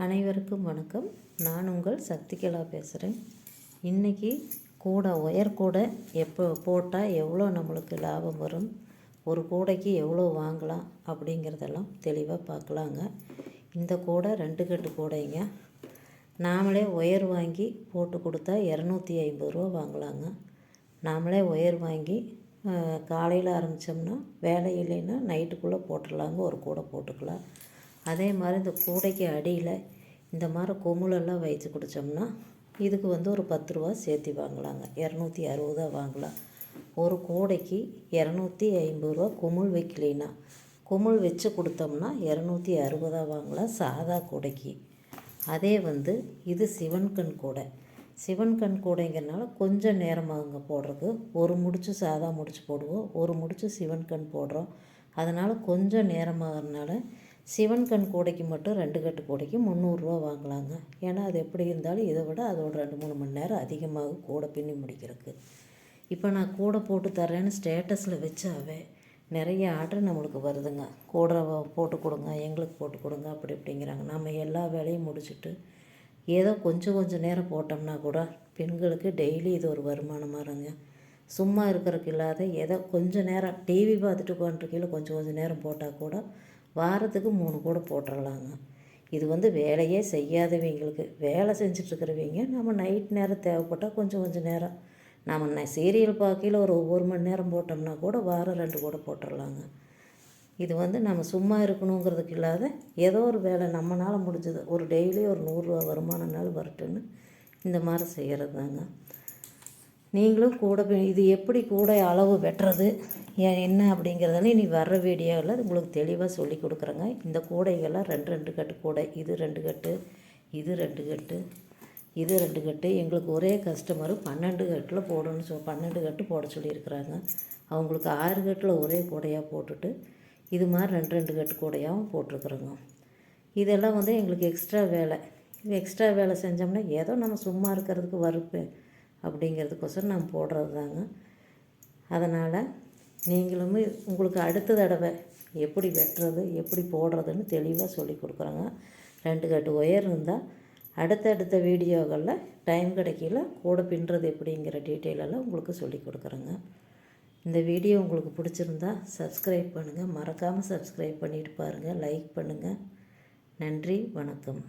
அனைவருக்கும் வணக்கம். நான் உங்கள் சக்திகலா பேசுகிறேன் இன்றைக்கி கூடை ஒயர் கூடை எப்போ போட்டால் எவ்வளோ நம்மளுக்கு லாபம் வரும்? ஒரு கூடைக்கு எவ்வளோ வாங்கலாம் அப்படிங்கிறதெல்லாம் தெளிவாக பார்க்கலாங்க. இந்த கூடை ரெண்டு கட்டு கூடைங்க. நாமளே ஒயர் வாங்கி போட்டு கொடுத்தா இரநூத்தி ஐம்பது ரூபா வாங்கலாங்க. நாமளே ஒயர் வாங்கி காலையில் ஆரம்பித்தோம்னா வேலை இல்லைன்னா நைட்டுக்குள்ளே போட்டுடலாங்க. ஒரு கூடை போட்டுக்கலாம். அதே மாதிரி இந்த கூடைக்கு அடியில் இந்த மாதிரி கொமுலெல்லாம் வைத்து குடித்தோம்னா இதுக்கு வந்து ஒரு பத்து ரூபா சேர்த்து வாங்கலாங்க. இரநூத்தி அறுபதா வாங்கலாம். ஒரு கூடைக்கு இரநூத்தி ஐம்பது ரூபா குமுள் வைக்கலைன்னா குமுள் வச்சு கொடுத்தோம்னா இரநூத்தி அறுபதா வாங்கலாம் சாதா கூடைக்கு. அதே வந்து இது சிவன் கண் கூடை. சிவன் கண் கூடைங்கிறனால கொஞ்சம் நேரமாகுங்க போடுறதுக்கு ஒரு முடிச்சு சாதா முடிச்சு போடுவோம் ஒரு முடிச்சு சிவன் கண் போடுறோம். அதனால் கொஞ்சம் நேரமாகறதுனால சிவன் கண் கூடைக்கு மட்டும் ரெண்டு கட்டு கூடைக்கு முந்நூறுரூவா வாங்கலாங்க. ஏன்னா அது எப்படி இருந்தாலும் இதை விட அதோட ரெண்டு மூணு மணி நேரம் அதிகமாக கூடை பின்னி முடிக்கிறதுக்கு. இப்போ நான் கூடை போட்டு தரேன்னு ஸ்டேட்டஸில் வச்சாவே நிறைய ஆர்டர் நம்மளுக்கு வருதுங்க. கூடை போட்டு கொடுங்க எங்களுக்கு போட்டு கொடுங்க அப்படி இப்படிங்கிறாங்க. நம்ம எல்லா வேலையும் முடிச்சுட்டு ஏதோ கொஞ்சம் கொஞ்சம் நேரம் போட்டோம்னா கூட பெண்களுக்கு டெய்லி இது ஒரு வருமானமாக இருங்க சும்மா இருக்கிறதுக்கு இல்லாத ஏதோ கொஞ்சம் நேரம் டிவி பார்த்துட்டு உட்காந்துருக்கையில் கொஞ்சம் கொஞ்சம் நேரம் போட்டால் கூட வாரத்துக்கு மூணு கூட போட்டுடலாங்க இது வந்து வேலையே செய்யாதவங்களுக்கு வேலை செஞ்சிட்ருக்கிறவங்க நம்ம நைட் நேரம் தேவைப்பட்டால் கொஞ்சம் கொஞ்சம் நேரம். நம்ம சீரியல் பார்க்கையில் ஒரு ஒவ்வொரு மணி நேரம் போட்டோம்னா கூட வாரம் ரெண்டு கூட போட்டுடலாங்க இது வந்து நம்ம சும்மா இருக்கணுங்கிறதுக்கு இல்லாத ஏதோ ஒரு வேலை நம்மளால் முடிஞ்சது. ஒரு டெய்லி ஒரு நூறுரூவா வருமானம்னாலும் வரட்டுன்னு இந்த மாதிரி செய்கிறது தாங்க நீங்களும் கூட இது எப்படி கூடை அளவு வெட்டுறது? என்ன அப்படிங்கிறதெல்லாம் இனி வர்ற வீடியோவில் உங்களுக்கு தெளிவாக சொல்லி கொடுக்குறேங்க. இந்த கூடைகள்லாம் ரெண்டு ரெண்டு கட்டு கூடை இது ரெண்டு கட்டு இது ரெண்டு கட்டு இது ரெண்டு கட்டு. எங்களுக்கு ஒரே கஸ்டமரும் பன்னெண்டு கட்டில் போடணும்னு சொல் பன்னெண்டு கட்டு போட சொல்லியிருக்கிறாங்க. அவங்களுக்கு ஆறு கட்டில் ஒரே கூடையாக போட்டுட்டு இது மாதிரி ரெண்டு ரெண்டு கட்டு கூடையாகவும் போட்டிருக்குறோங்க. இதெல்லாம் வந்து எங்களுக்கு எக்ஸ்ட்ரா வேலை. எக்ஸ்ட்ரா வேலை செஞ்சோம்னா ஏதோ நம்ம சும்மா இருக்கிறதுக்கு வறுப்பு. அப்படிங்கிறதுக்கோசரம் நான் போடுறது தாங்க அதனால் நீங்களும் உங்களுக்கு அடுத்த தடவை எப்படி வெட்டுறது எப்படி போடுறதுன்னு தெளிவாக சொல்லி கொடுக்குறோங்க. ரெண்டு கட்டு ஒயர் இருந்தால் அடுத்தடுத்த வீடியோகளில் டைம் கிடைக்கல கூட பின்னுறது எப்படிங்கிற டீட்டெயிலெல்லாம் உங்களுக்கு சொல்லி கொடுக்குறேங்க. இந்த வீடியோ உங்களுக்கு பிடிச்சிருந்தா சப்ஸ்கிரைப் பண்ணுங்கள் மறக்காமல் சப்ஸ்கிரைப் பண்ணிவிட்டு பாருங்கள் லைக் பண்ணுங்கள் நன்றி வணக்கம்.